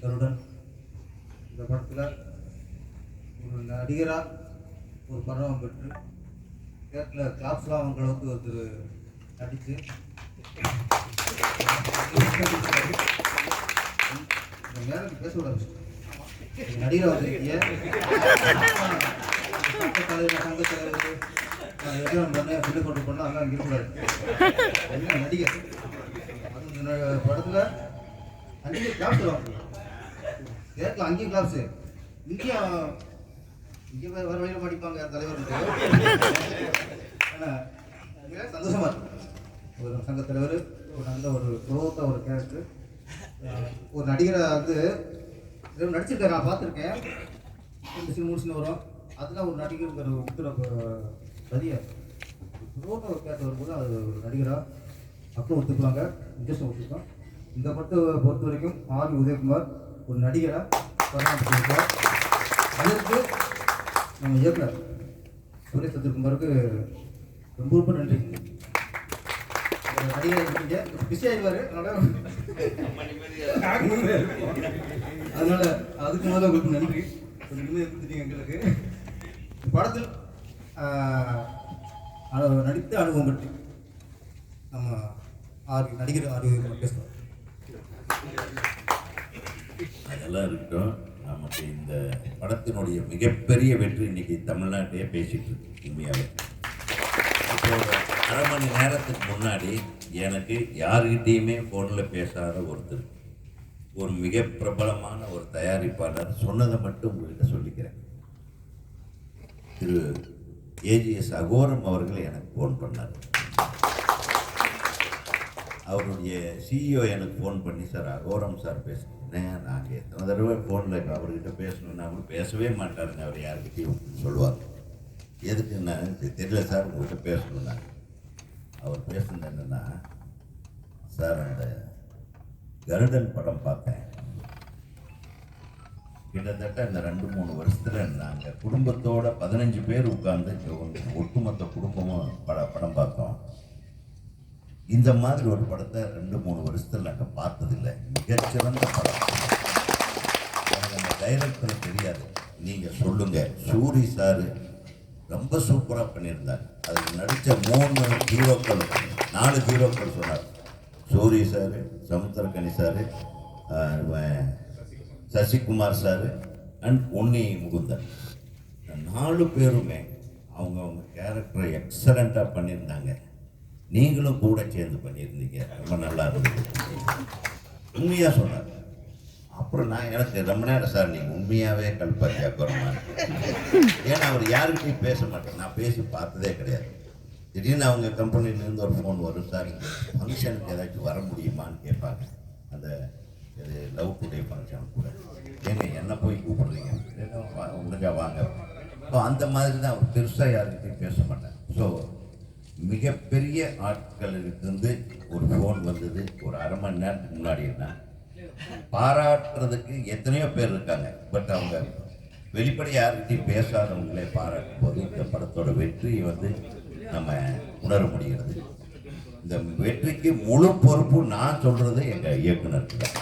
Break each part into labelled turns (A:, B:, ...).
A: கருடன். இந்த படத்தில் ஒரு நடிகராக ஒரு பருவம் பெற்று கேட்டில் கிளாப்ஸ்லாம் அவங்க அளவுக்கு ஒருத்தர் நடித்து நேரம் பேசக்கூடாது நீங்க நடிகராக வந்திருக்கீங்க சங்க கொண்டு போனால் அங்கே இருக்கக்கூடாது என்ன நடிகர்? அது படத்தில் ந- கிளாப்ஸ் வாங்க கேட்கல அங்கேயும் கிளாஸ் இங்கேயும் இங்கே வேறு வேறு வழியில் படிப்பாங்க தலைவர் சந்தோஷமா ஒரு சங்க தலைவர் ஒரு நல்ல ஒரு குரோத்த ஒரு கேரக்டர் ஒரு நடிகரை வந்து நடிச்சிருக்காரு நான் பார்த்துருக்கேன். ரெண்டு சின்ன மூணு சீன் வரும். அதெல்லாம் ஒரு நடிகருங்கிற உத்தர பதிய. குரோத்த ஒரு கேரக்டர் வரும்போது அது ஒரு நடிகராக அப்புறம் ஒத்துக்குவாங்க. இன்ட்ரெஸ்ட் ஒத்துக்கலாம் இந்த படத்தை பொறுத்த வரைக்கும் ஆர் உதயகுமார் ஒரு நடிகராக பராமரிச்சிருக்கார் அதற்கு நம்ம இயக்குனர் சுரேஷ் சத்யகுமாருக்கு ரொம்ப ரொம்ப நன்றி. நடிகர் இருக்கீங்க பிஸி ஆயிடுவாரு. அதனால அதுக்கு முதல்ல உங்களுக்கு நன்றி. கொஞ்சம் இருந்துட்டீங்க எங்களுக்கு. படத்தில் நடித்த அனுபவம் பற்றி நம்ம ஆறு நடிகர் ஆறு பேசுகிறோம்
B: அதெல்லாம் இருக்கட்டும் நமக்கு இந்த படத்தினுடைய மிகப்பெரிய வெற்றி இன்னைக்கு தமிழ்நாட்டையே பேசிட்டு இருக்கு உண்மையாகவே இப்போ அரை மணி நேரத்துக்கு முன்னாடி எனக்கு யாருக்கிட்டேயுமே ஃபோனில் பேசாத ஒருத்தர் ஒரு மிக பிரபலமான ஒரு தயாரிப்பாளர் சொன்னதை மட்டும் உங்கள்கிட்ட சொல்லிக்கிறேன். திரு. ஏஜிஎஸ் அகோரம் அவர்கள் எனக்கு ஃபோன் பண்ணார். அவருடைய சிஇஓ எனக்கு ஃபோன் பண்ணி சார் அகோரம் சார் பேசுகிறேன் நாங்கள் எத்தனை தடவை ஃபோனில் அவர்கிட்ட பேசணுன்னா கூட பேசவே மாட்டாருங்க. அவர் யார்கிட்டையும் சொல்லுவார். எதுக்குன்னா தெரியல சார் உங்கள்கிட்ட பேசணுன்னா அவர் பேசுனது என்னென்னா சார் அந்த கருடன் படம் பார்த்தேன். கிட்டத்தட்ட இந்த ரெண்டு மூணு வருஷத்தில் நாங்கள் குடும்பத்தோட பதினஞ்சு பேர் உட்கார்ந்து ஒட்டுமொத்த குடும்பமும் பட படம் பார்த்தோம். இந்த மாதிரி ஒரு படத்தை ரெண்டு மூணு வருஷத்தில் நாங்கள் பார்த்ததில்லை. மிகச்சிறந்த படம். எனக்கு அந்த டைரக்டர் தெரியாது. நீங்கள் சொல்லுங்கள் சூரி சார் ரொம்ப சூப்பராக பண்ணியிருந்தார். அதில் நடித்த மூணு ஹீரோக்கள் நாலு ஹீரோக்கள் சொன்னார். Soori sir Samuthirakani sir Sasikumar sir and Unni Mukundan. நாலு பேருமே அவங்கவுங்க கேரக்டரை எக்ஸலண்ட்டாக பண்ணியிருந்தாங்க. நீங்களும் கூட சேர்ந்து பண்ணியிருந்தீங்க. ரொம்ப நல்லா இருந்தது. உண்மையாக சொன்னார். அப்புறம் நான் எனக்கு ரொம்ப நேரம் சார் நீங்கள் உண்மையாகவே கல்பாத்தியா குறமா ஏன்னா அவர் யாருக்கிட்டையும் பேச மாட்டேன் நான் பேசி பார்த்ததே கிடையாது. திடீர்னு அவங்க கம்பெனிலேருந்து ஒரு ஃபோன் வரும் சார் ஃபங்க்ஷனுக்கு ஏதாச்சும் வர முடியுமான்னு கேட்பாங்க. அந்த இது லவ் டுடே ஃபங்க்ஷன் கூட. ஏங்க என்ன போய் கூப்பிடுறீங்க? ஏதோ வாங்க. ஸோ அந்த மாதிரி தான் அவர் பெருசாக யாருக்கிட்டையும் பேச மாட்டேன் ஸோ மிகப்பெரிய ஆட்களிலிருந்து ஒரு ஃபோன் வந்தது. ஒரு அரை மணி நேரத்துக்கு முன்னாடின்னா பாராட்டுறதுக்கு எத்தனையோ பேர் இருக்காங்க. பட் அவங்க வெளிப்படையாக யார்கிட்டையும் பேசாதவங்களே பாராட்டும் போது இந்த படத்தோட வெற்றியை வந்து நம்ம உணர முடிகிறது. இந்த வெற்றிக்கு முழு பொறுப்பு நான் சொல்றது எங்கள் இயக்குனருக்கு தான்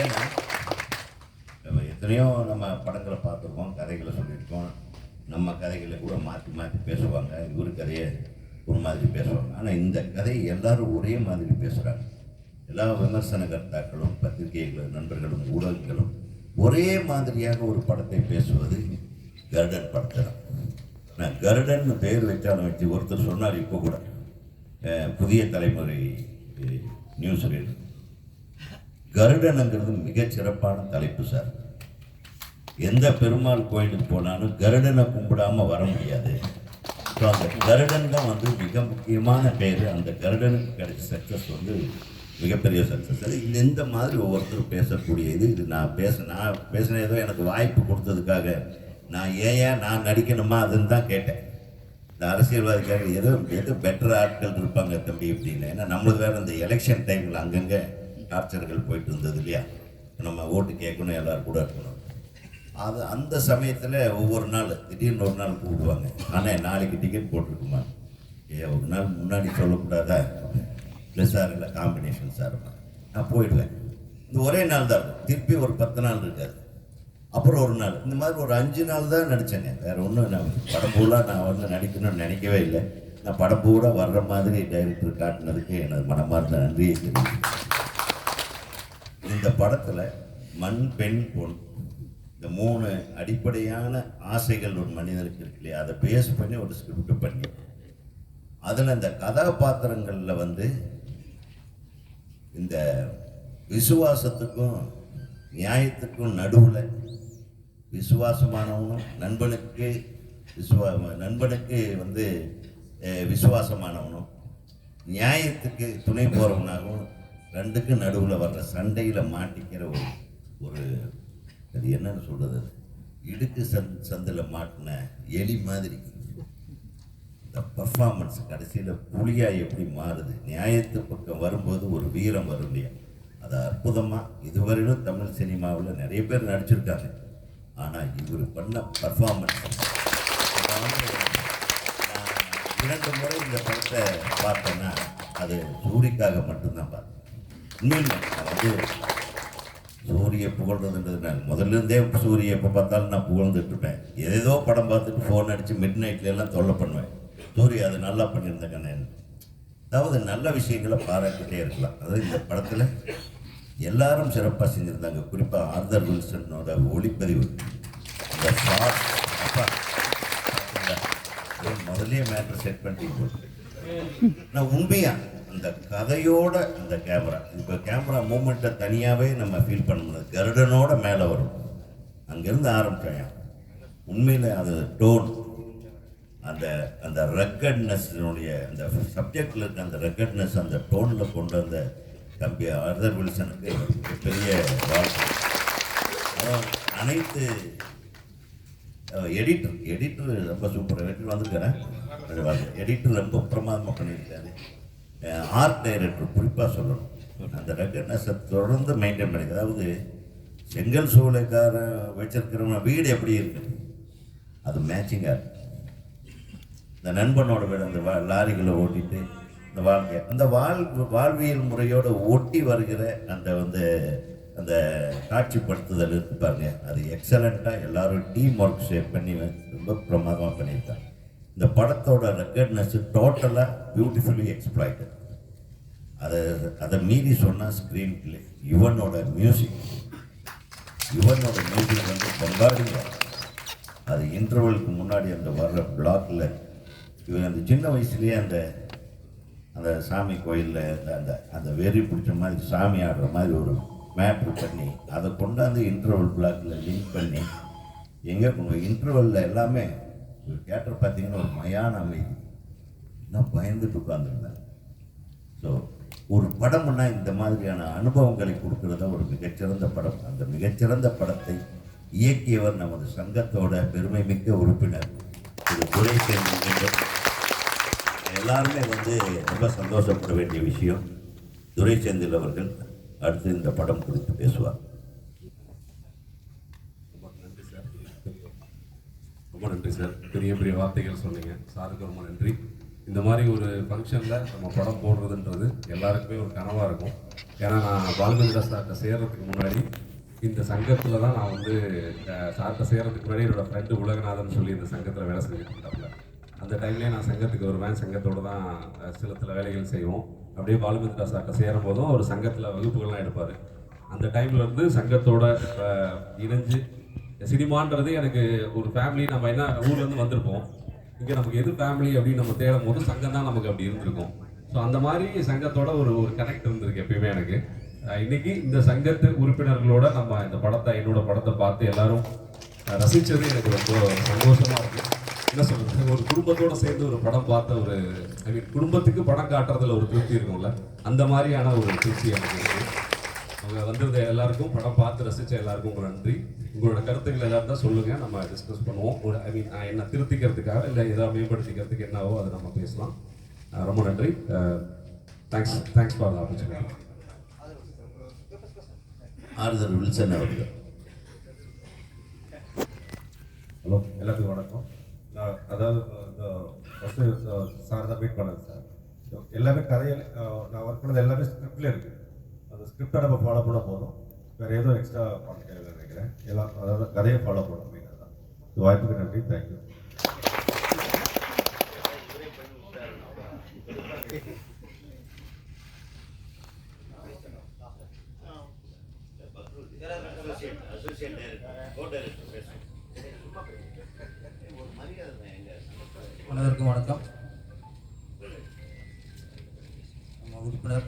B: ஏன்னா நம்ம எத்தனையோ நம்ம படங்களை பார்த்துருக்கோம் கதைகளை சொல்லியிருக்கோம். நம்ம கதைகளை கூட மாற்றி மாற்றி பேசுவாங்க. இவர் கதையை ஒரு மாதிரி பேசுவாங்க. ஆனால் இந்த கதையை எல்லாரும் ஒரே மாதிரி பேசுகிறாங்க எல்லா விமர்சனகர்த்தாக்களும் பத்திரிகைகளும் நண்பர்களும் ஊடகங்களும் ஒரே மாதிரியாக ஒரு படத்தை பேசுவது கருடன் படத்தை தான். நான் கருடன் பெயர் வச்சாலும் வச்சு ஒருத்தர் சொன்னார் இப்போ கூட. புதிய தலைமுறை நியூஸ் ரீடர் கருடனுங்கிறது மிகச்சிறப்பான தலைப்பு சார். எந்த பெருமாள் கோயிலுக்கு போனாலும் கருடனை கும்பிடாம வர முடியாது. ஸோ அந்த கருடன் தான் வந்து மிக முக்கியமான பேர். அந்த கருடனுக்கு கிடைச்ச சக்ஸஸ் வந்து மிகப்பெரிய சக்ஸஸ் அது இந்த இந்த மாதிரி ஒவ்வொருத்தரும் பேசக்கூடிய இது இது நான் பேச நான் பேசின ஏதோ எனக்கு வாய்ப்பு கொடுத்ததுக்காக நான் ஏன் நான் நடிக்கணுமா அதுன்னு தான் கேட்டேன். இந்த அரசியல்வாதிக்காக ஏதோ எது பெட்டர் ஆட்கள் இருப்பாங்க தம்பி அப்படின்னு. ஏன்னா நம்மளுக்கு வேறு இந்த எலெக்ஷன் டைமில் அங்கங்கே டார்ச்சர்கள் போயிட்டு இருந்தது இல்லையா? நம்ம ஓட்டு கேட்கணும் எல்லோரும் கூட இருக்கணும். அது அந்த சமயத்தில் ஒவ்வொரு நாள் திடீர்னு ஒரு நாள் கூப்பிடுவாங்க. ஆனால் நாளைக்கு டிக்கெட் போட்டிருக்குமா? ஏ ஒரு நாள் முன்னாடி சொல்லக்கூடாதா? இல்லை சார் இல்லை காம்பினேஷன் சார் நான் போயிடுவேன். இந்த ஒரே நாள் தான். இருக்கும். திருப்பி ஒரு பத்து நாள் இருக்காது. அப்புறம் ஒரு நாள். இந்த மாதிரி ஒரு அஞ்சு நாள் தான் நடித்தேங்க வேறு ஒன்றும் நான் படம் நான் வந்து நடிக்கணும்னு நினைக்கவே இல்லை. நான் படம் பூரா வர்ற மாதிரி டைரக்டர் காட்டினதுக்கு எனது மனமார்ந்த நன்றியை தெரியும் இந்த படத்தில் மண் பெண் பொன் இந்த மூணு அடிப்படையான ஆசைகள் ஒரு மனிதனுக்கு இருக்கு இல்லையா? அதை பேஸ் பண்ணி ஒரு ஸ்கிரிப்ட் பண்ணி. அதில் இந்த கதாபாத்திரங்களில் வந்து இந்த விசுவாசத்துக்கும் நியாயத்துக்கும் நடுவில் விசுவாசமானவனும் நண்பனுக்கு விசுவா நண்பனுக்கு வந்து விசுவாசமானவனும் நியாயத்துக்கு துணை போகிறவனாகவும் ரெண்டுக்கும் நடுவில் வர்ற சண்டையில் மாட்டிக்கிற ஒரு ஒரு அது என்னன்னு சொல்கிறது இடுக்கு சந் சந்தில் மாட்டின எலி மாதிரி. இந்த பர்ஃபார்மன்ஸ் கடைசியில் புலியாக எப்படி மாறுது? நியாயத்து பக்கம் வரும்போது ஒரு வீரம் வரும் இல்லையா? அது அற்புதமாக இதுவரையிலும் தமிழ் சினிமாவில் நிறைய பேர் நடிச்சிருக்காங்க. ஆனால் இவர் பண்ண பர்ஃபார்மன்ஸ் இரண்டு முறை இந்த படத்தை பார்த்தேன்னா அது ஜூரிக்காக மட்டும்தான் பார்த்தேன். இன்னும் அது சூரிய புகழ்ந்ததுன்றதுனால நான் முதல்ல இருந்தே சூரிய எப்போ பார்த்தாலும் நான் புகழ்ந்துட்டு இருப்பேன் ஏதோ படம் பார்த்துட்டு ஃபோன் அடித்து மிட் எல்லாம் தொல்லை பண்ணுவேன். சூரிய அது நல்லா பண்ணியிருந்தேங்க நான் அதாவது நல்ல விஷயங்களை பாராட்டிட்டே இருக்கலாம். அதாவது இந்த படத்தில் எல்லாரும் சிறப்பாக செஞ்சுருந்தாங்க. குறிப்பாக ஆர்தர் வில்சனோட ஒளிப்பதிவு. இந்த shot, அப்பா மேட்ரு செட் பண்ணிட்டு நான் உண்மையாக அந்த கதையோட அந்த கேமரா இப்போ கேமரா மூமெண்ட்டை தனியாகவே நம்ம ஃபீல் பண்ண முடியாது கருடனோட மேலே வரும். அங்கேருந்து ஆரம்பிச்சோம் உண்மையில் அது டோன் அந்த அந்த ரெக்கட்னஸ்னுடைய அந்த சப்ஜெக்டில் இருக்க அந்த ரெக்கட்னஸ் அந்த டோனில் கொண்டு வந்த தம்பி ஆர்தர் வில்சனுக்கு பெரிய வாழ்க்கை அனைத்து எடிட்டர் எடிட்டர் ரொம்ப சூப்பர் எடிட்டர் வந்துருக்கிறேன் எடிட்டர் ரொம்ப பிரமாதமாக பண்ணியிருக்காரு. ஆர்ட் டைரக்டர் குறிப்பாக சொல்லணும். அந்த ரெக்கட்னஸை தொடர்ந்து மெயின்டைன் பண்ணி அதாவது செங்கல் சூளைக்காரன் வச்சிருக்கிறவங்க வீடு எப்படி இருக்குது அது மேட்சிங்காக இருக்குது இந்த நண்பனோட வீடு அந்த வா- லாரிகளை ஓட்டிட்டு இந்த வாழ்க்கை அந்த வாழ் வாழ்வியல் முறையோடு ஒட்டி வருகிற அந்த வந்து அந்த காட்சிப்படுத்துதல் இருக்கு பாருங்க. அது எக்ஸலண்ட்டாக எல்லாரும் டீம் ஒர்க் ஷேப் பண்ணி ரொம்ப பிரமாதமாக பண்ணியிருக்காங்க. இந்த படத்தோட ரெக்கட்னஸ் டோட்டலாக பியூட்டிஃபுல்லி எக்ஸ்ப்ளாய்டு அதை அதை மீறி சொன்னால் ஸ்க்ரீன் பிளே யுவனோட மியூசிக் யுவனோட மியூசிக் வந்து கொண்டாடுங்க அது இன்டர்வலுக்கு முன்னாடி அந்த வர்ற பிளாக்கில் இவன் அந்த சின்ன வயசுலேயே அந்த அந்த சாமி கோயிலில் அந்த அந்த அந்த வெறி பிடிச்ச மாதிரி சாமி ஆடுற மாதிரி ஒரு மேப் பண்ணி அதை கொண்டாந்து இன்டர்வல் பிளாக்கில் லிங்க் பண்ணி எங்கே இன்டர்வலில் எல்லாமே தேட்டர் பார்த்தீங்கன்னா ஒரு மயான அமைதி. நான் பயந்துட்டு உட்காந்துருந்தேன் ஸோ ஒரு படம்னா இந்த மாதிரியான அனுபவங்களை கொடுக்கறத ஒரு மிகச்சிறந்த படம். அந்த மிகச்சிறந்த படத்தை இயக்கியவர் நமது சங்கத்தோட பெருமை மிக்க உறுப்பினர் திரு துரை எல்லாருமே வந்து ரொம்ப சந்தோஷப்பட வேண்டிய விஷயம் துரைசேந்தில் அவர்கள் அடுத்து இந்த படம் குறித்து பேசுவார்.
C: ரொம்ப நன்றி சார். ரொம்ப நன்றி சார். பெரிய பெரிய வார்த்தைகள் சொன்னீங்க. சாருக்கு ரொம்ப நன்றி. இந்த மாதிரி ஒரு ஃபங்க்ஷனில் நம்ம படம் போடுறதுன்றது எல்லாருக்குமே ஒரு கனவாக இருக்கும். ஏன்னா நான் பாலுமந்திரா சார்கிட்ட சேர்றதுக்கு முன்னாடி இந்த சங்கத்தில் தான் நான் வந்து சார்கிட்ட சேர்றதுக்கு முன்னாடி என்னோடய ஃப்ரெண்டு உலகநாதன் சொல்லி இந்த சங்கத்தில் வேலை செஞ்சுட்டு இருந்தாப்புல அந்த டைம்லேயே நான் சங்கத்துக்கு வருவேன். சங்கத்தோடு தான் சில சில வேலைகள் செய்வோம். அப்படியே பாலுமந்திரா சார்கிட்ட சேரும் போதும் அவர் சங்கத்தில் வகுப்புகள்லாம் எடுப்பார். அந்த டைம்லேருந்து சங்கத்தோட இப்போ இணைஞ்சு சினிமான்றது எனக்கு ஒரு ஃபேமிலி நம்ம என்ன ஊர்லேருந்து வந்திருப்போம். இங்கே நமக்கு எது ஃபேமிலி அப்படின்னு நம்ம தேடும் போது சங்கம் தான் நமக்கு அப்படி இருந்திருக்கும். ஸோ அந்த மாதிரி சங்கத்தோட ஒரு ஒரு கனெக்ட் இருந்திருக்கு எப்பயுமே எனக்கு. இன்னைக்கு இந்த சங்கத்து உறுப்பினர்களோட நம்ம இந்த படத்தை என்னோட படத்தை பார்த்து எல்லாரும் ரசித்தது ரசிச்சது எனக்கு ரொம்ப சந்தோஷமா இருக்கு. என்ன சொல்றது? ஒரு குடும்பத்தோட சேர்ந்து ஒரு படம் பார்த்த ஒரு ஐ மீன் குடும்பத்துக்கு படம் காட்டுறதுல ஒரு திருப்தி இருக்கும்ல? அந்த மாதிரியான ஒரு திருப்தி எனக்கு இருக்கு. வந்திருந்த எல்லாருக்கும் படம் பார்த்து ரசிச்ச எல்லாருக்கும் உங்க நன்றி. உங்களோட கருத்துக்கள் ஏதாவது தான் சொல்லுங்க. நம்ம டிஸ்கஸ் பண்ணுவோம். ஒரு ஐ மீன் என்ன திருத்திக்கிறதுக்காக இல்லை ஏதாவது மேம்படுத்திக்கிறதுக்கு என்னவோ அதை நம்ம பேசலாம். ரொம்ப நன்றி. தேங்க்ஸ் தேங்க்ஸ் ஃபார் ஆப்பர்ச்சுனிட்டி
B: ஆறுதல் வில்சன் அவர்கள்.
D: ஹலோ எல்லாத்துக்கும் வணக்கம். நான் அதாவது இந்த ஃபஸ்ட்டு சார் தான் மீட் பண்ணேன் சார். எல்லாமே கதையில் நான் ஒர்க் பண்ணது எல்லாமே ஸ்கிரிப்டில் இருக்குது ஸ்கிரிப்டை நம்ம ஃபாலோ பண்ண போதும் வேறு எதுவும் எக்ஸ்ட்ரா பண்ண தேவையில்லை நினைக்கிறேன். எல்லாம் அதாவது கதையை ஃபாலோ பண்ணணும் அப்படிங்கிறது தான். வாய்ப்புக்கு நன்றி. தேங்க்யூ
A: அனைவருக்கும் வணக்கம். நம்ம உறுப்பினர்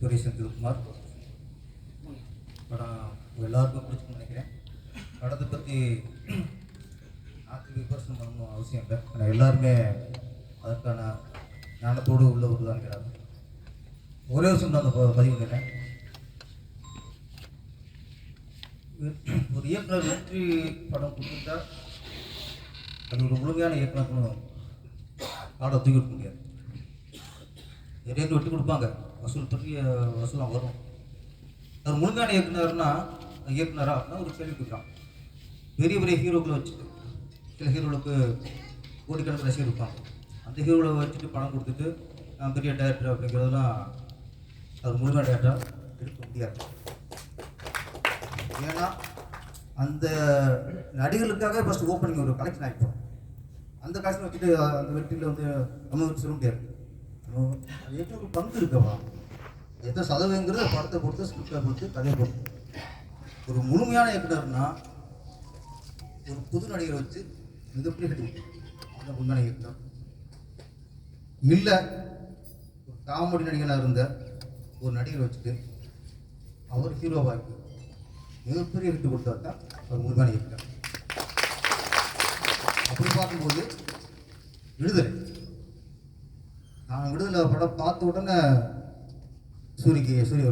A: சுரேஷ் செந்தில்குமார் படம் எல்லாருக்கும் பிடிச்சுன்னு நினைக்கிறேன். படத்தை பற்றி நாட்டுக்கு விமர்சனம் பண்ணணும் அவசியம் இல்லை. ஆனால் எல்லாருமே அதற்கான ஞானத்தோடு உள்ளவர் தான் இருக்கிறாங்க. ஒரே வருஷம் தான் அந்த ப- பதிவு கேட்டேன். ஒரு இயக்குனர் வெற்றி படம் கொடுத்துட்டா அது ஒரு முழுமையான இயக்குனர்னு ஆட தூக்கி கொடுக்க முடியாது. நிறைய பேர் கொடுப்பாங்க. வசூல் பெரிய வசூலாம் வரும். அது முழுமையான இயக்குனர்னா இயக்குனரா அப்படின்னா ஒரு கேள்வி கேட்குறான் பெரிய பெரிய ஹீரோக்களை வச்சுட்டு சில ஹீரோகளுக்கு கோடிக்கணக்கில் ரசிகர் இருப்பாங்க. அந்த ஹீரோவை வச்சுட்டு பணம் கொடுத்துட்டு பெரிய டேரக்டர் அப்படிங்கிறதெல்லாம் அது முழுமையான டேரக்டராக எடுக்க முடியாது. ஏன்னா அந்த நடிகர்களுக்காக ஃபஸ்ட்டு ஓப்பனிங் ஒரு கலெக்ஷன் ஆகிப்போம் அந்த கலெக்ஷன் வச்சுட்டு அந்த வெற்றியில் வந்து நம்ம வந்து சொல்ல முடியாது. நம்ம அது ஒரு பங்கு இருக்கவா? எத்தனை சதவீதங்கிறது படத்தை பொறுத்து ஸ்கிரிப்டை பொறுத்து கதையை பொறுத்து. ஒரு முழுமையான இயக்குனர்னா ஒரு புது நடிகரை வச்சு மிகப்பெரிய ஹிட் அந்த முழுமையான இயக்குனர். இல்லை ஒரு காமெடி நடிகனாக இருந்த ஒரு நடிகரை வச்சுட்டு அவர் ஹீரோவாக்கி மிகப்பெரிய ஹிட் கொடுத்தா தான் அவர் முழுமையான இயக்குனர். அப்படி பார்க்கும்போது விடுதலை. நான் விடுதலை படம் பார்த்த உடனே சூரியக்கு சூரிய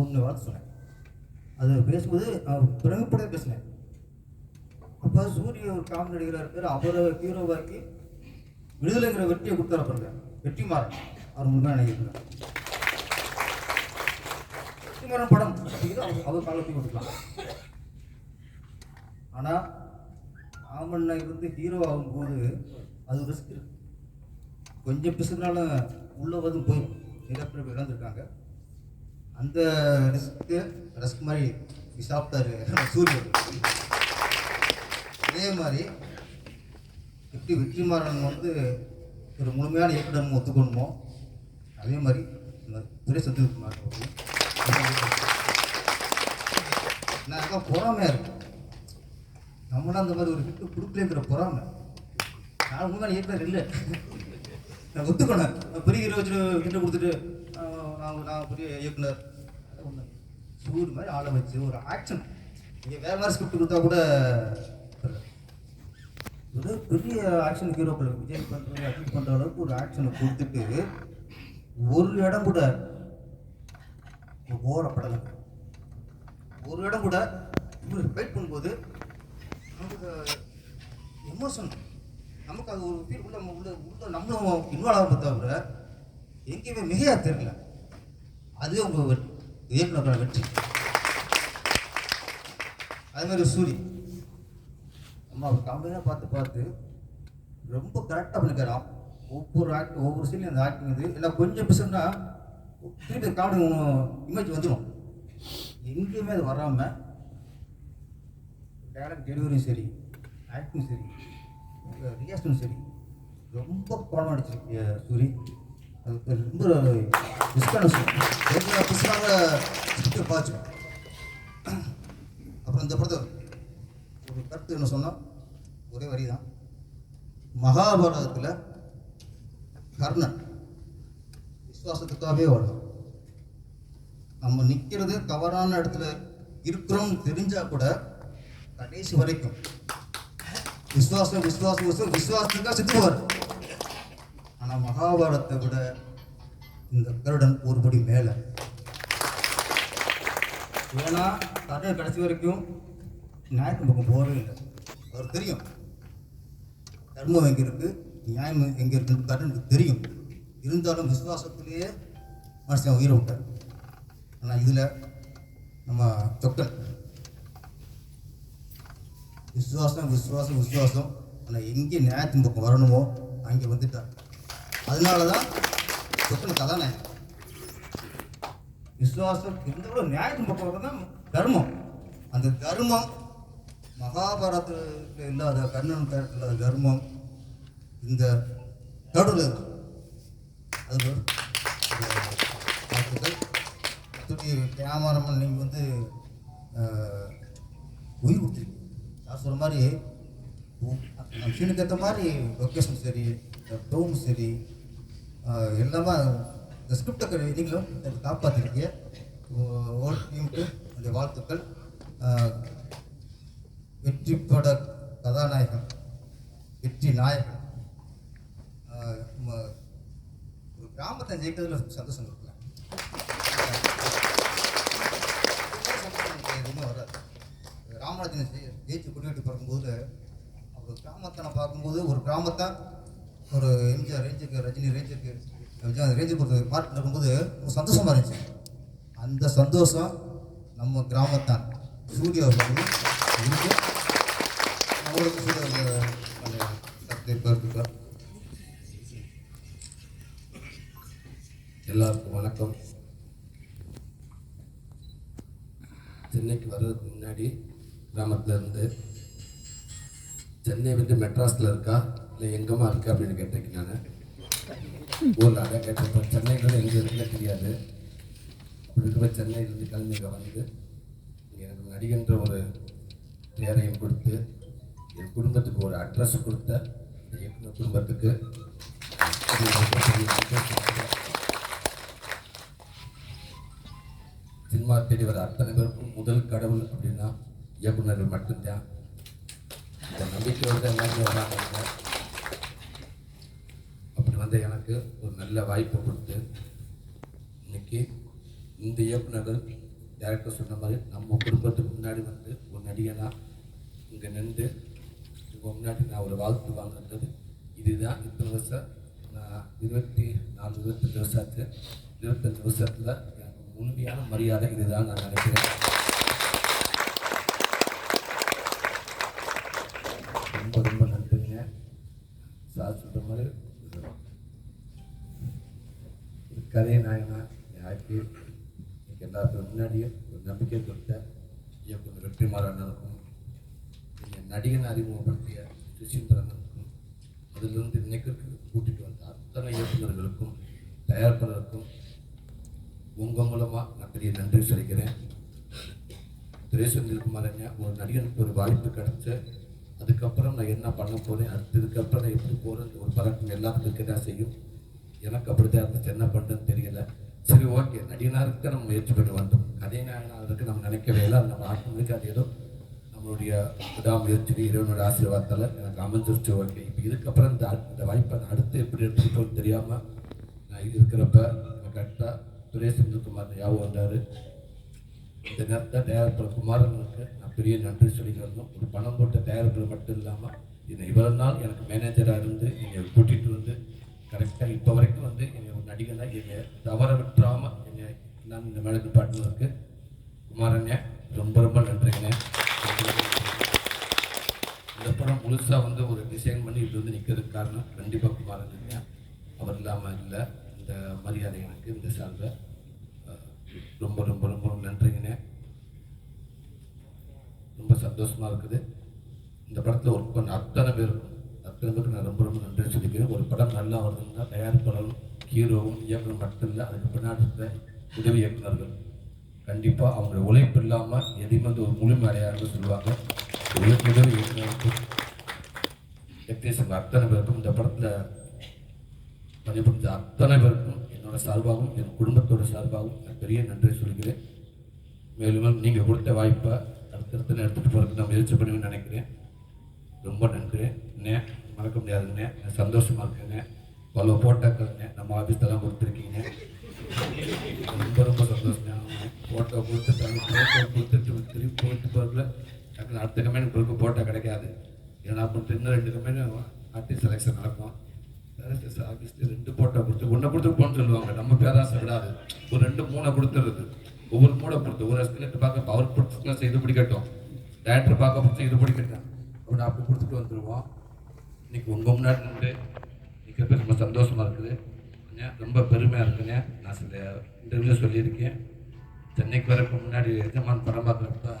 A: ஒன்று வார்த்தை சொன்னேன். அது பேசும்போது அவர் பேசினேன். அப்போ சூரிய ஒரு காமெடி நடிகராக இருக்கார் அவரை ஹீரோவாக்கி விடுதலைங்கிற வெற்றியை கொடுத்தார பாருங்க அவர் முன்னாடி நடிகர் வெற்றிமாறன் படம். அவர் காலத்தையும் கொடுக்கலாம். ஆனால் ஆமண்ணா இருந்து ஹீரோ ஆகும்போது அது ரிஸ்க் இருக்கு. கொஞ்சம் பிசுனாலும் உள்ளே வந்து போயிடும். நிறைய இழந்திருக்காங்க அந்த ரிஸ்க்கு ரஸ்க் மாதிரி சாப்பிட்டாரு சூரியன். அதே மாதிரி எப்படி வெற்றிமாறன் வந்து ஒரு முழுமையான இயக்குனர் ஒத்துக்கணுமோ அதே மாதிரி துறை சந்திரகுமார் நான் பொறாமையாக இருக்கும் நம்மளாம் அந்த மாதிரி ஒரு ஹிட்டு கொடுக்கலங்கிற பொறாமை. நான் முன்னாடி இயக்குனர் இல்லை. ஒத்துக்கணும் பெரிய ஹீரோ வச்சு கிட்ட கொடுத்துட்டு நான் நான் பெரிய இயக்குனர். ஒன்று சூடு மாதிரி ஆளை வச்சு ஒரு ஆக்ஷன் நீங்கள் வேற மாதிரி ஸ்கிரிப்ட் கொடுத்தா கூட ஒரு பெரிய ஆக்ஷன் ஹீரோக்கள் விஜய் பண்ணுறது அஜித் பண்ணுற அளவுக்கு ஒரு ஆக்ஷனை கொடுத்துட்டு ஒரு இடம் கூட ஓரப்படலை ஒரு இடம் கூட இவர் ஃபைட் பண்ணும்போது நமக்கு எமோஷன் நமக்கு அது ஒரு ஃபீல் உள்ள உள்ள உள்ள நம்மளும் இன்வால்வ் ஆகும் தவிர எங்கேயுமே மிகையாக தெரியல. அதுவே உங்கள் வெற்றி வெற்றி. அது மாதிரி சூரி நம்ம அவர் கம்பெனியாக பார்த்து பார்த்து ரொம்ப கரெக்டாக பண்ணிக்கிறான் ஒவ்வொரு ஆக்டிங் ஒவ்வொரு சீன்லையும் அந்த ஆக்டிங் இது. இல்லை கொஞ்சம் பிசுனா திருப்பி காமெடி இமேஜ் வந்துடும் எங்கேயுமே அது வராமல் டேரக்ட் டெலிவரியும் சரி ஆக்டிங் சரி ரியாக்ஷனும் சரி. ரொம்ப படம் அடிச்சிருக்கு சூரி. அது ரொம்ப ரிஸ்கான கொஞ்சம் பிசுனாக ஸ்கிரிப்டை அப்புறம் இந்த படத்தை ஒரு கருத்து என்ன சொன்னால் ஒரே வரி தான் மகாபாரதத்தில் கர்ணன் விசுவாசத்துக்காகவே வாழலாம் நம்ம நிற்கிறது தவறான இடத்துல இருக்கிறோம்னு தெரிஞ்சால் கூட கடைசி வரைக்கும் விசுவாசம் விசுவாசம் விஸ்வாசத்துக்கு விசுவாசத்துக்காக செத்துவார் ஆனால் மகாபாரதத்தை விட இந்த கருடன் ஒருபடி மேலே. ஏன்னா கர்ணன் கடைசி வரைக்கும் நியாயத்து பக்கம் போகவே இல்லை. அவர் தெரியும். தர்மம் எங்கே இருக்குது நியாயம் எங்கே இருக்குன்னு கருடனுக்கு தெரியும். இருந்தாலும் விசுவாசத்திலேயே மனுஷன் உயிரை விட்டார். ஆனால் இதில் நம்ம சொக்கன் விசுவாசம் விசுவாசம் விசுவாசம். ஆனால் எங்கே நேரத்தின் பக்கம் வரணுமோ அங்கே வந்துட்டார் அதனால தான் சொக்கன் கதாநாயகன். விசுவாசம் இருந்த நியாயத்தின் பக்கம் தான் தர்மம். அந்த தர்மம் மகாபாரதத்தில் இல்லாத கர்ணன் இல்லாத தர்மம் இந்த தடுவில் இருக்கு. அது கேமராமன் நீங்கள் வந்து உயிர் கொடுத்துருக்கீங்க. சொல்கிற மாதிரி மிஷினுக்கு ஏற்ற மாதிரி லொக்கேஷன் சரி டோன் சரி எல்லாமே இந்த ஸ்கிரிப்டை நீங்களும் எனக்கு காப்பாற்றிருக்கீங்க ஓல் டீமுக்கு அந்த வாழ்த்துக்கள். வெற்றி பட கதாநாயகன் வெற்றி நாயகன். ஒரு கிராமத்தை ஜெயிக்கிறதுல சந்தோஷம் இருக்குல்ல. எதுவுமே வராது. காமராஜன் ஜெயிச்சு கொடிவெட்டி பார்க்கும்போது அவர் கிராமத்தை நான் பார்க்கும்போது ஒரு கிராமத்தை ஒரு எம்ஜிஆர் ரேஞ்சுக்கு ரஜினி ரேஞ்சுக்கு விஜய் பொறுத்த ஒரு இருக்கும்போது ஒரு சந்தோஷமாக இருந்துச்சு. அந்த சந்தோஷம் நம்ம கிராமத்தான். சூர்யா வந்து இருக்கு அவங்களுக்கு சூர்யா
E: எல்லாருக்கும் வணக்கம். சென்னைக்கு வர்றதுக்கு முன்னாடி கிராமத்துலேருந்து. சென்னை வந்து மெட்ராஸில் இருக்கா? இல்லை எங்கம்மா இருக்கா அப்படின்னு கேட்டிருக்கேன் நான். ஊரில் அதான் கேட்டிருப்பேன் சென்னைங்கிறது எங்கே இருக்குன்னு தெரியாது. அப்படி இருக்கிற சென்னையிலேருந்து கிளம்பி இங்கே வந்து எனக்கு நடிகன்ற ஒரு பேரையும் கொடுத்து என் குடும்பத்துக்கு ஒரு அட்ரஸ் கொடுத்த என் குடும்பத்துக்கு சினிமா தேடி வர அத்தனை பேருக்கும் முதல் கடவுள் அப்படின்னா இயக்குனர் மட்டும்தான் இந்த நம்பிக்கை வந்து எல்லாருமே வராங்க அப்படி வந்த எனக்கு ஒரு நல்ல வாய்ப்பு கொடுத்து இன்னைக்கு இந்த இயக்குனர்கள் டேரக்டர் சொன்ன மாதிரி நம்ம குடும்பத்துக்கு முன்னாடி வந்து ஒரு நடிகனாக இங்கே நின்று உங்கள் முன்னாடி நான் ஒரு வாழ்த்து வாங்குறது. இதுதான் இத்தனை வருஷம். நான் இருபத்தி நாலு இருபத்தஞ்சு வருஷம் ஆச்சு. இருபத்தஞ்சு வருஷத்தில் எனக்கு முழுமையான மரியாதை இதுதான் நான் நினைக்கிறேன். ரொம்ப ரொம்ப நன்றிங்க. சார் சொல்கிற மாதிரி ஒரு கதையை நாயனா ஆக்கி எனக்கு எல்லாத்துக்கும் முன்னாடியே ஒரு நம்பிக்கை கொடுத்த இயக்குனர் வெற்றிமாறன் அண்ணனுக்கும் நீங்கள் நடிகனை அறிமுகப்படுத்திய சுசீந்திரனுக்கும் அதிலிருந்து இன்னைக்கு கூட்டிகிட்டு வந்த அத்தனை இயக்குநர்களுக்கும் தயாரிப்பாளருக்கும் உங்கள் மூலமாக நான் பெரிய நன்றி சொல்லிக்கிறேன். திரேசந்திரகுமார் அண்ணா ஒரு நடிகனுக்கு ஒரு வாய்ப்பு கிடைச்ச அதுக்கப்புறம் நான் என்ன பண்ண போகிறேன் அடுத்ததுக்கப்புறம் நான் எப்படி போகிறேன் ஒரு பழக்கம் எல்லாத்துக்கும் இருக்க தான் செய்யும். எனக்கு அப்படிதான் இருந்துச்சு. என்ன பண்ணுறதுன்னு தெரியல. சரி ஓகே. நடிகனாருக்கு நம்ம முயற்சி பண்ணி வந்தோம். கதை நாயனாருக்கு நம்ம நினைக்கவே இல்லை. அது நம்ம ஆட்டோமேட்டிக் அது ஏதோ நம்மளுடைய விடாமுயற்சி இறைவனோட ஆசீர்வாதத்தில் எனக்கு அமைஞ்சிருச்சு. ஓகே. இப்போ இதுக்கப்புறம் இந்த இந்த வாய்ப்பை நான் அடுத்து எப்படி எடுத்துக்கிட்டோன்னு தெரியாமல் நான் இருக்கிறப்ப கரெக்டாக சுரேஷ் செந்தில்குமார் ஞாபகம் வந்தார். இந்த நேரத்தில் டேரக்டர் குமாரனுக்கு பெரிய நன்றி சொல்லிக்கிறோம். ஒரு பணம் போட்ட தயாரிப்பில் மட்டும் இல்லாமல் இந்த இவ்வளவு நாள் எனக்கு மேனேஜராக இருந்து என்னை கூட்டிகிட்டு வந்து கரெக்டாக இப்போ வரைக்கும் வந்து என்னை ஒரு நடிகனாக என்னை தவற விட்டுறாமல் என்னை நான் இந்த மேனேஜர் பார்ட்னருக்கு குமாரண்ணே ரொம்ப ரொம்ப நன்றிங்க இந்த படம் முழுசாக வந்து ஒரு டிசைன் பண்ணி இப்படி வந்து நிற்கிறதுக்கு காரணம் கண்டிப்பாக குமாரண்ணே அவர் இல்லாமல் இல்லை. இந்த மரியாதை எனக்கு இந்த சார்பை ரொம்ப ரொம்ப ரொம்ப நன்றிங்கண்ணே. சந்தோஷமாக இருக்குது. இந்த படத்தில் ஒர்க் பண்ண அத்தனை பேருக்கும் அத்தனை பேருக்கு நான் ரொம்ப ரொம்ப நன்றி சொல்லிக்கிறேன். ஒரு படம் நல்லா வருதுன்னா தயாரிப்பாளரும் ஹீரோவும் இயக்குனர் மட்டும் இல்லை அதுக்கு பின்னாடி இருக்கிற உதவி இயக்குநர்கள் கண்டிப்பாக அவங்க உழைப்பு இல்லாமல் எதையுமே வந்து ஒரு முழுமை அடையாதுன்னு சொல்லுவாங்க. உழைப்பு உதவி இயக்குநருக்கும் டெக்னீஷியன் அத்தனை பேருக்கும் இந்த படத்தில் பணிபுரிஞ்ச அத்தனை பேருக்கும் என்னோட சார்பாகவும் என் குடும்பத்தோட சார்பாகவும் நான் பெரிய நன்றி சொல்கிறேன் மேலும் நீங்கள் கொடுத்த வாய்ப்பை அடுத்தடுத்து எடுத்துகிட்டு போகிறதுக்கு நான் முயற்சி பண்ணுவேன்னு நினைக்கிறேன். ரொம்ப நன்றி. அண்ணே மறக்க முடியாதுண்ணே சந்தோஷமாக இருக்குங்க பல ஃபோட்டோக்கள்ண்ணே நம்ம தான் கொடுத்துருக்கீங்க ரொம்ப ரொம்ப சந்தோஷம் ஃபோட்டோ கொடுத்துட்டாங்க ஃபோட்டோ கொடுத்துட்டு திரும்பி போயிட்டு போகிறதுல டக்குனு அடுத்த கம்பெனி உங்களுக்கு ஃபோட்டோ கிடைக்காது. ஏன்னா அப்புறம் இன்னும் ரெண்டு கம்பெனி ஆர்டிஸ்ட் செலெக்ஷன் நடக்கும். டேரக்டர்ஸ் ஆஃபீஸில் ரெண்டு ஃபோட்டோ கொடுத்து ஒன்றை கொடுத்து போகணும்னு சொல்லுவாங்க. நம்ம பேராசை விடாது. ஒரு ரெண்டு மூணை கொடுத்துருது ஒவ்வொரு மூணை பொறுத்து ஒரு அஸ்தினத்தை பார்க்க பவர் பிடிச்சிங்கன்னா இது பிடிக்கட்டும். டேரக்டர் பார்க்க பிடிச்சி இது பிடிக்கட்டும். அப்படின்னு அப்படி கொடுத்துட்டு வந்துடுவோம் இன்னைக்கு உங்கள் முன்னாடி நின்று நிற்கிறப்ப ரொம்ப சந்தோஷமாக இருக்குது. ரொம்ப பெருமையாக இருக்குங்க நான் சில இன்டர்வியூ சொல்லியிருக்கேன். சென்னைக்கு வரக்கு முன்னாடி எஜமான் படம் பார்க்குறப்ப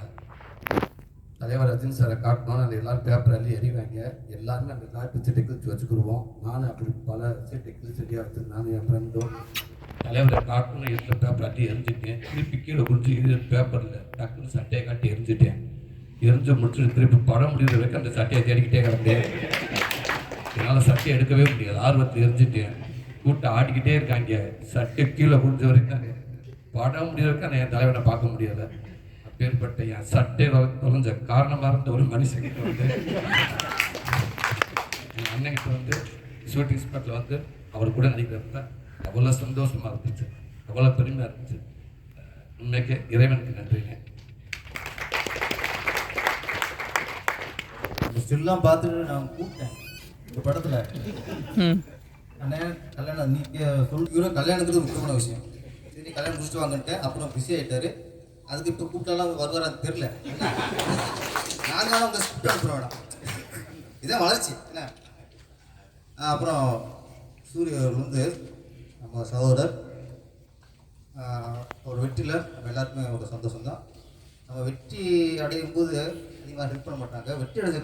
E: தலைவர் ரஜினி சாரை காட்டணும்னு அந்த எல்லாரும் பேப்பர் அள்ளி எறிவாங்க. எல்லாருமே அந்த காட்டு சீட்டை கிழிச்சு வச்சுக்கிடுவோம் நானும் அப்படி பல சீட்டை கிழிச்சு வச்சுருந்தேன் நானும் என் ஃப்ரெண்டும் தலைவர் காட்டணும்னு எடுத்த பேப்பர் அட்டி எரிஞ்சிட்டேன் திருப்பி கீழே குடிச்சு இது பேப்பரில் டக்குன்னு சட்டையை காட்டி எரிஞ்சிட்டேன் எரிஞ்சு முடிச்சுட்டு திருப்பி படம் முடிகிற வரைக்கும் அந்த சட்டையை தேடிக்கிட்டே கிடந்தேன். என்னால் சட்டை எடுக்கவே முடியாது ஆர்வத்தை எரிஞ்சிட்டேன். கூட்டம் ஆடிக்கிட்டே இருக்காங்க சட்டை கீழே குடிஞ்ச வரைக்கும் படம் முடிகிற வரைக்கும் நான் என் தலைவனை பார்க்க முடியல. அப்பேற்பட்ட என் சட்டை தொலைஞ்ச காரணமாக இருந்த ஒரு மனுஷங்கிட்ட வந்து என் அண்ணன்கிட்ட வந்து ஷூட்டிங் ஸ்பாட்டில் வந்து அவர் கூட நடிக்கிறப்ப அவ்வளோ சந்தோஷமாக இருந்துச்சு. அவ்வளோ பெருமையாக இருந்துச்சு. உண்மைக்கே இறைவனுக்கு நன்றிங்க.
A: ஸ்டில்லாம் பார்த்துட்டு நான் கூப்பிட்டேன். இந்த படத்தில். அண்ணே கல்யாணம் நீ சொல் இவரும் கல்யாணத்துக்கு முக்கியமான விஷயம். சரி கல்யாணம் முடிச்சுட்டு வாங்கன்ட்டு அப்புறம் பிஸி ஆகிட்டாரு அதுக்கு இப்போ கூப்பிட்டாலாம் வருவாரான்னு தெரில நாங்கள் தான் உங்கள் ஸ்கிரிப்ட் அனுப்புகிறோம் வேணாம். இதான் வளர்ச்சி. என்ன? அப்புறம் சூரிய வந்து நம்ம சகோதரர் ஒரு வெற்றியில் நம்ம எல்லாருக்குமே ஒரு சந்தோஷம் தான் நம்ம வெற்றி அடையும் போது அதிகமாக ஹெல்ப் பண்ண மாட்டாங்க. வெற்றி அடைஞ்ச